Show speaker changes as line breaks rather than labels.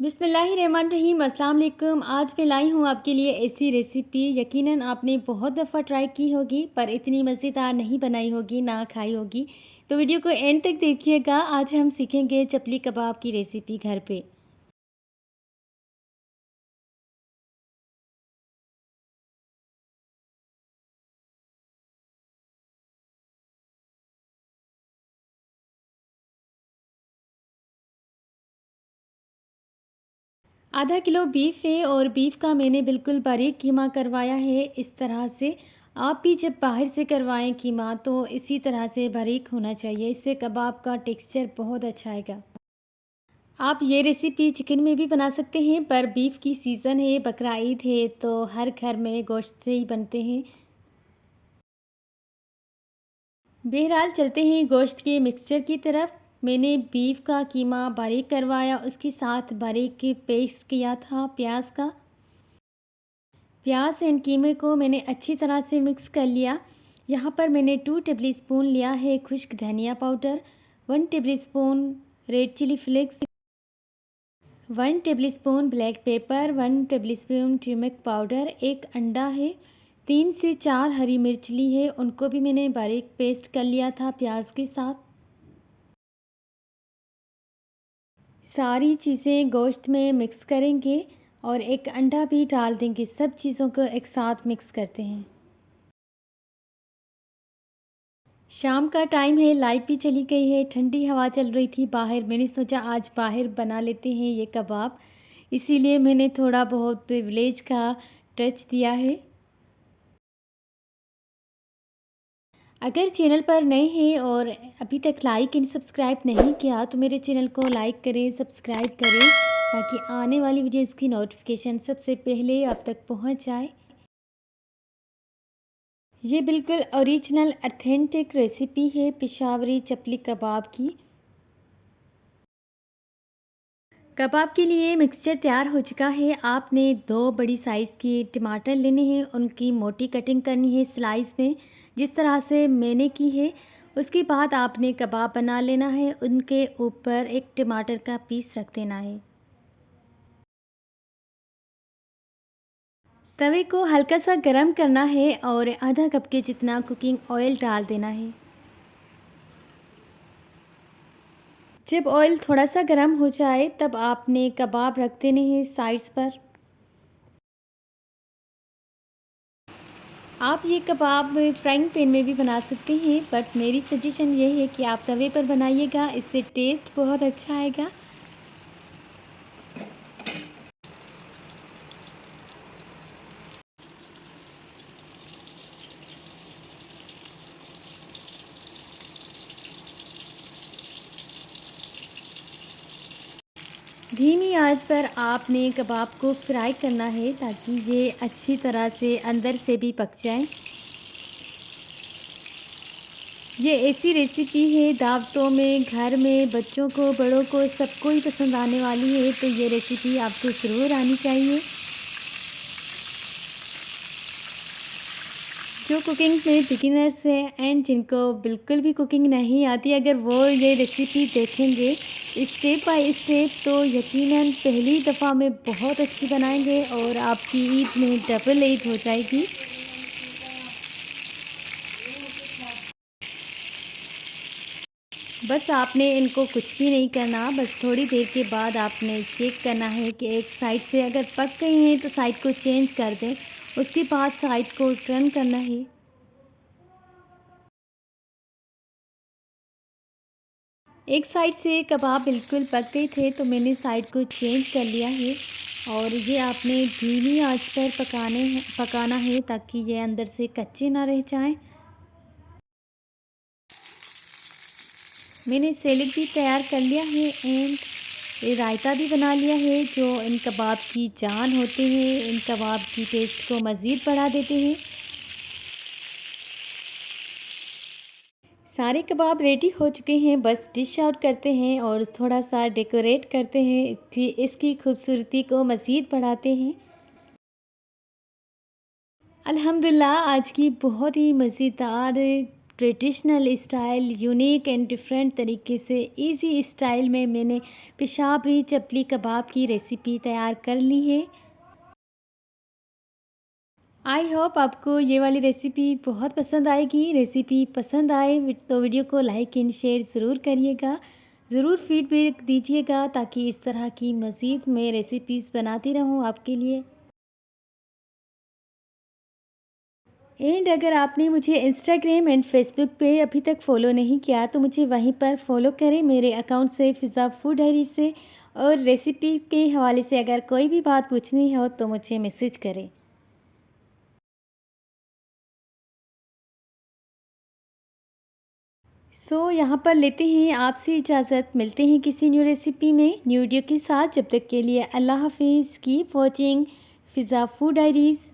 बिसमीम अल्लाम आज मैं लाई हूँ आपके लिए ऐसी रेसिपी। यकीनन आपने बहुत दफ़ा ट्राई की होगी, पर इतनी मज़ेदार नहीं बनाई होगी, ना खाई होगी। तो वीडियो को एंड तक देखिएगा। आज हम सीखेंगे चपली कबाब की रेसिपी घर पे। आधा किलो बीफ है और बीफ का मैंने बिल्कुल बारीक कीमा करवाया है इस तरह से। आप भी जब बाहर से करवाएँ कीमा तो इसी तरह से बारीक होना चाहिए। इससे कबाब का टेक्सचर बहुत अच्छा आएगा। आप ये रेसिपी चिकन में भी बना सकते हैं, पर बीफ की सीज़न है, बकरा ईद है तो हर घर में गोश्त से ही बनते हैं। बहरहाल चलते हैं गोश्त के मिक्सचर की तरफ़। मैंने बीफ का कीमा बारीक करवाया, उसके साथ बारीक पेस्ट किया था प्याज का। प्याज एंड कीमे को मैंने अच्छी तरह से मिक्स कर लिया। यहाँ पर मैंने टू टेबल स्पून लिया है खुश्क धनिया powder, one tablespoon red chilli flakes, one tablespoon black pepper, one tablespoon turmeric powder, एक अंडा है, तीन से चार हरी मिर्च ली है, उनको भी मैंने बारीक पेस्ट कर लिया था प्याज के साथ। सारी चीज़ें गोश्त में मिक्स करेंगे और एक अंडा भी डाल देंगे। सब चीज़ों को एक साथ मिक्स करते हैं। शाम का टाइम है लाइट भी चली गई है। ठंडी हवा चल रही थी बाहर। मैंने सोचा आज बाहर बना लेते हैं ये कबाब। इसीलिए मैंने थोड़ा बहुत विलेज का टच दिया है। अगर चैनल पर नए हैं और अभी तक लाइक एंड सब्सक्राइब नहीं किया तो मेरे चैनल को लाइक करें, सब्सक्राइब करें, ताकि आने वाली वीडियोज़ की नोटिफिकेशन सबसे पहले आप तक पहुँच जाए। ये बिल्कुल ओरिजिनल, अथेंटिक रेसिपी है पिशावरी चपली कबाब की। कबाब के लिए मिक्सचर तैयार हो चुका है। आपने दो बड़ी साइज़ के टमाटर लेने हैं, उनकी मोटी कटिंग करनी है स्लाइस में। जिस तरह से मैंने की है, उसके बाद आपने कबाब बना लेना है, उनके ऊपर एक टमाटर का पीस रख देना है। तवे को हल्का सा गरम करना है और आधा कप के जितना कुकिंग ऑयल डाल देना है। जब ऑयल थोड़ा सा गर्म हो जाए, तब आपने कबाब रख देने हैं साइड्स पर। आप ये कबाब फ्राइंग पैन में भी बना सकते हैं बट मेरी सजेशन ये है कि आप तवे पर बनाइएगा, इससे टेस्ट बहुत अच्छा आएगा। धीमी आँच पर आपने कबाब को फ्राई करना है ताकि ये अच्छी तरह से अंदर से भी पक जाए। ये ऐसी रेसिपी है, दावतों में, घर में, बच्चों को, बड़ों को, सबको ही पसंद आने वाली है तो ये रेसिपी आपको ज़रूर आनी चाहिए। जो कुकिंग में बिगिनर्स हैं एंड जिनको बिल्कुल भी कुकिंग नहीं आती, अगर वो ये रेसिपी देखेंगे स्टेप बाय स्टेप तो यकीनन पहली दफ़ा में बहुत अच्छी बनाएँगे और आपकी ईद में डबल ईद हो जाएगी। बस आपने इनको कुछ भी नहीं करना, बस थोड़ी देर के बाद आपने चेक करना है कि एक साइड से अगर पक गई हैं तो साइड को चेंज कर दें। उसके बाद साइड को टर्न करना है। एक साइड से कबाब बिल्कुल पक गए थे तो मैंने साइड को चेंज कर लिया है। और ये आपने धीमी आँच पर पकाने पकाना है, ताकि ये अंदर से कच्चे ना रह जाएँ। मैंने सैलेड भी तैयार कर लिया है, एंड ये रायता भी बना लिया है, जो इन कबाब की जान होते हैं। इन कबाब की टेस्ट को मज़ीद बढ़ा देते हैं। सारे कबाब रेडी हो चुके हैं, बस डिश आउट करते हैं और थोड़ा सा डेकोरेट करते हैं। इसकी इसकी खूबसूरती को मज़ीद बढ़ाते हैं। अल्हम्दुलिल्लाह, आज की बहुत ही मज़ेदार traditional style, unique and different तरीके से इजी स्टाइल में मैंने पेशावरी चपली कबाब की रेसिपी तैयार कर ली है। आई होप आपको ये वाली रेसिपी बहुत पसंद आएगी। रेसिपी पसंद आए तो वीडियो को लाइक एंड शेयर ज़रूर करिएगा। ज़रूर फीडबैक दीजिएगा ताकि इस तरह की मज़ीद मैं रेसिपीज़ बनाती रहूँ आपके लिए। एंड अगर आपने मुझे इंस्टाग्राम एंड फेसबुक पे अभी तक फ़ॉलो नहीं किया तो मुझे वहीं पर फॉलो करें मेरे अकाउंट से फ़िज़ा फ़ूड डायरी से। और रेसिपी के हवाले से अगर कोई भी बात पूछनी हो तो मुझे मैसेज करें। सो so, यहाँ पर लेते हैं आपसे इजाज़त। मिलते हैं किसी न्यू रेसिपी में न्यू वीडियो के साथ। जब तक के लिए अल्लाह हाफिज़। Keep watching Fiza food diaries